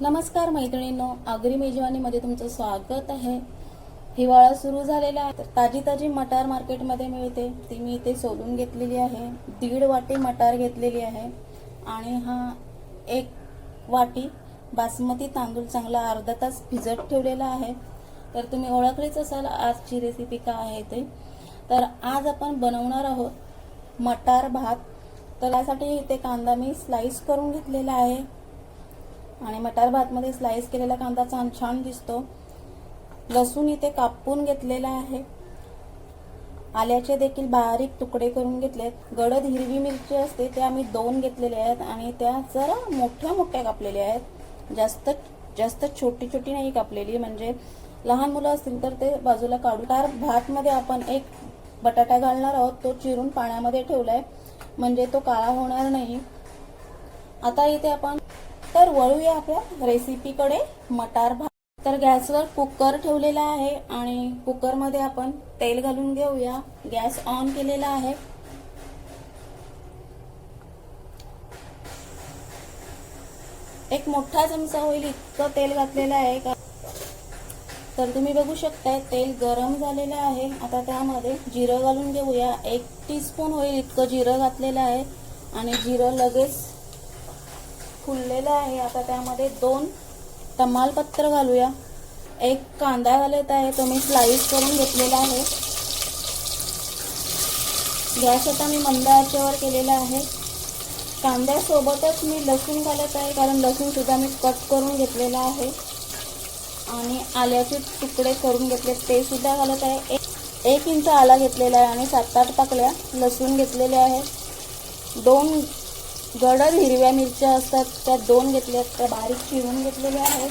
नमस्कार मैत्रिणींनो आगरी मेजवानीमध्ये तुमचं स्वागत आहे. हिवाळा सुरू झालेला आहे तर ताजी ताजी मटार मार्केटमध्ये मिळते. ती मी इथे सोलून घेतलेली आहे. दीड वाटी मटार घेतलेली आहे. आणि हा एक वाटी बासमती तांदूळ चांगला अर्धा तास भिजत ठेवलेला आहे. तर तुम्ही ओळखलीच असाल आजची रेसिपी काय आहे ते. तर आज आपण बनवणार आहोत मटार भात. तर यासाठी इथे कांदा मी स्लाईस करून घेतलेला आहे. आणि मटार भातमध्ये स्लाइस केलेला कांदा छान छान दिसतो. लसूण इथे कापून घेतलेला आहे. आल्याचे देखील बारीक तुकडे करून घेतलेत. गडद हिरवी मिरची असते ते आम्ही दोन घेतलेले आहेत आणि त्या जरा मोठ्या मोठ्या कापलेल्या आहेत. जास्त जास्त छोटी छोटी नाही कापलेली म्हणजे लहान मुलं असतील तर ते बाजूला काढू तार भातमध्ये आपण एक बटाटा घालणार आहोत. तो चिरून पाण्यामध्ये ठेवलाय. म्हणजे तो काळा होणार नाही. आता इथे आपण तर वळूया आपल्या रेसिपीकडे मटार भात. तर गॅसवर कुकर ठेवलेला आहे आणि कुकरमध्ये आपण तेल घालून घेऊया. गॅस ऑन केलेला आहे. एक मोठा चमचा होईल इतकं तेल घातलेलं आहे का? तर तुम्ही बघू शकताय तेल गरम झालेलं आहे. आता त्यामध्ये जिरं घालून घेऊया. एक टीस्पून होईल इतकं जिरं घातलेलं आहे. आणि जिरं लगेच फुललेलं आहे. आता त्यामध्ये दोन तमालपत्र घालूया. एक कांदा घालत आहे. तो मी स्लाईस करून घेतलेला आहे. गॅस आता मी मंद आचेवर केलेला आहे. कांद्यासोबतच मी लसूण घालत आहे कारण लसूणसुद्धा मी कट करून घेतलेला आहे. आणि आल्याचे तुकडे करून घेतले ते सुद्धा घालत आहे. एक एक इंच आला घेतलेला आहे आणि सात आठ पाकळ्या लसूण घेतलेल्या आहेत. दोन गडद हिरव्या मिरच्या असतात त्या दोन घेतल्या त्या बारीक चिरून घेतलेल्या आहेत.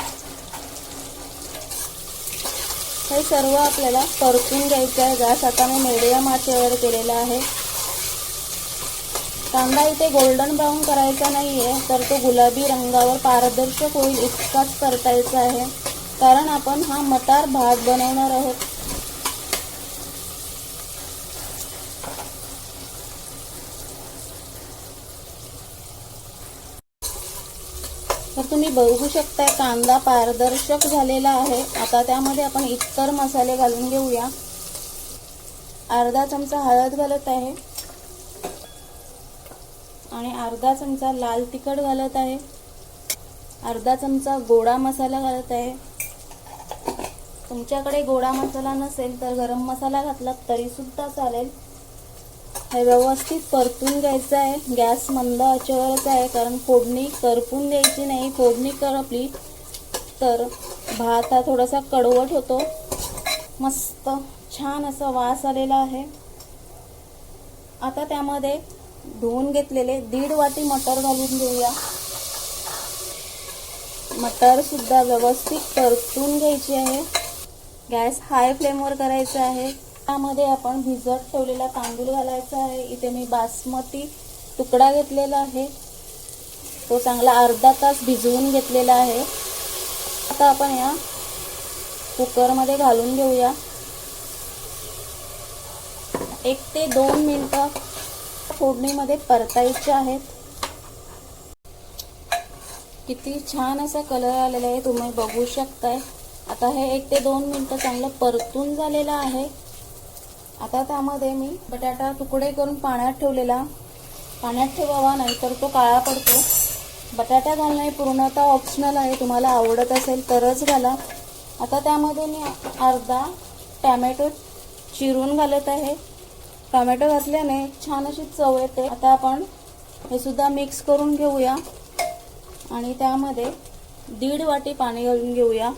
हे सर्व आपल्याला परतून घ्यायचं आहे. गॅस आता मी मीडियम आचेवर केलेला आहे. कांदा इथे गोल्डन ब्राऊन करायचा नाहीये तर तो गुलाबी रंगावर पारदर्शक होईल इतकाच परतायचा आहे. कारण आपण हा मटार भात बनवणार आहोत. तर तुम्ही बघू शकता कांदा पारदर्शक झालेला आहे. आता त्यामध्ये आपण इतर मसाले घालून घेऊया. अर्धा चमचा हळद घालत आहे. आणि अर्धा चमचा लाल तिखट घालत आहे. अर्धा चमचा गोडा मसाला घालत आहे. तुमच्याकडे गोडा मसाला नसेल तर गरम मसाला घातला तरीसुद्धा चालेल. हे व्यवस्थित परतून घ्यायचं आहे. गॅस मंद आचेवरच आहे कारण फोडणी करपून द्यायची नाही. फोडणी करपली तर भात हा थोडासा कडवट होतो. मस्त छान असा वास आलेला आहे. आता त्यामध्ये धुवून घेतलेले दीड वाटी मटर घालून घेऊया. मटरसुद्धा व्यवस्थित परतून घ्यायची आहे. गॅस हाय फ्लेमवर करायचा आहे. त्यामध्ये आपण भिजत ठेवलेला तांदूळ घालायचा आहे. इथे मी बासमती तुकडा घेतलेला आहे. तो चांगला अर्धा तास भिजवून घेतलेला आहे. आता आपण या कुकरमध्ये घालून घेऊया. एक ते दोन मिनटं फोडणीमध्ये परतायचे आहेत. किती छान असा कलर आलेला आहे. तुम्ही बघू शकताय. आता हे एक ते दोन मिनटं चांगलं परतून झालेलं आहे. आता त्यामध्ये मी बटाटा तुकडे करून पाण्यात ठेवलेला. पाण्यात ठेवावा नाहीतर तो काळा पडतो. बटाटा घालणं पूर्णतः ऑप्शनल आहे. तुम्हाला आवडत असेल तरच घाला. आता त्यामध्ये मी अर्धा टॅमॅटो चिरून घालत आहे. टोमॅटो घातल्याने छान अशी चव येते. आता आपण हे सुद्धा मिक्स करून घेऊया. आणि त्यामध्ये दीड वाटी पाणी घालून घेऊया.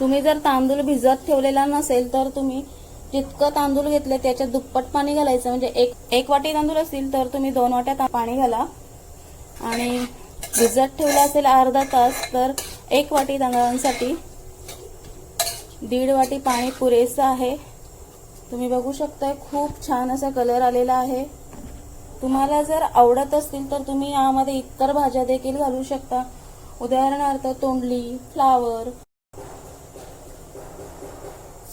तुम्ही जर तांदूळ भिजत ठेवलेला नसेल तर तुम्ही जितकं तांदूळ घेतले त्याच्यात दुप्पट पाणी घालायचं. म्हणजे एक एक वाटी तांदूळ असतील तर तुम्ही दोन वाट्या पाणी घाला. आणि भिजत ठेवलं असेल अर्धा तास तर एक वाटी तांदळांसाठी दीड वाटी पाणी पुरेसं आहे. तुम्ही बघू शकताय खूप छान असा कलर आलेला आहे. तुम्हाला जर आवडत असतील तर तुम्ही यामध्ये इतर भाज्या देखील घालू शकता. उदाहरणार्थ तोंडली फ्लावर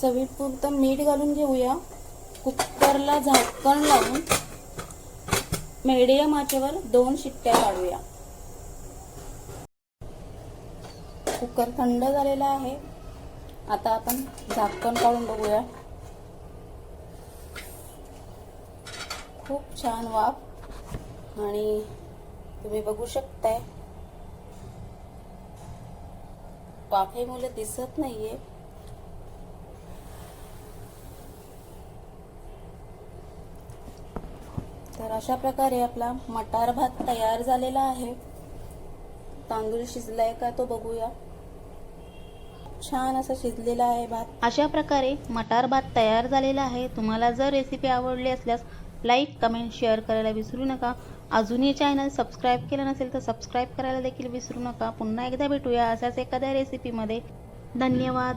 चवीपुरतं मीठ घालून घेऊया. कुकरला झाकण लावून मीडियम आचेवर दोन शिट्ट्या काढूया. कुकर थंड झालेला आहे. आता आपण झाकण काढून बघूया. खूप छान वाफ. आणि तुम्ही बघू शकताय. वाफेमुळे दिसत नाहीये तर अशा प्रकारे आपला मटार भात तयार झालेला आहे. तांदूळ शिजलाय का तो बघूया. छान असा शिजलेला आहे भात. अशा प्रकारे मटार भात तयार झालेला आहे. तुम्हाला जर रेसिपी आवडली असल्यास लाईक कमेंट शेअर करायला विसरू नका. अजूनही चॅनल सबस्क्राईब केलं नसेल तर सबस्क्राईब करायला देखील विसरू नका. पुन्हा एकदा भेटूया अशाच एखाद्या रेसिपीमध्ये धन्यवाद.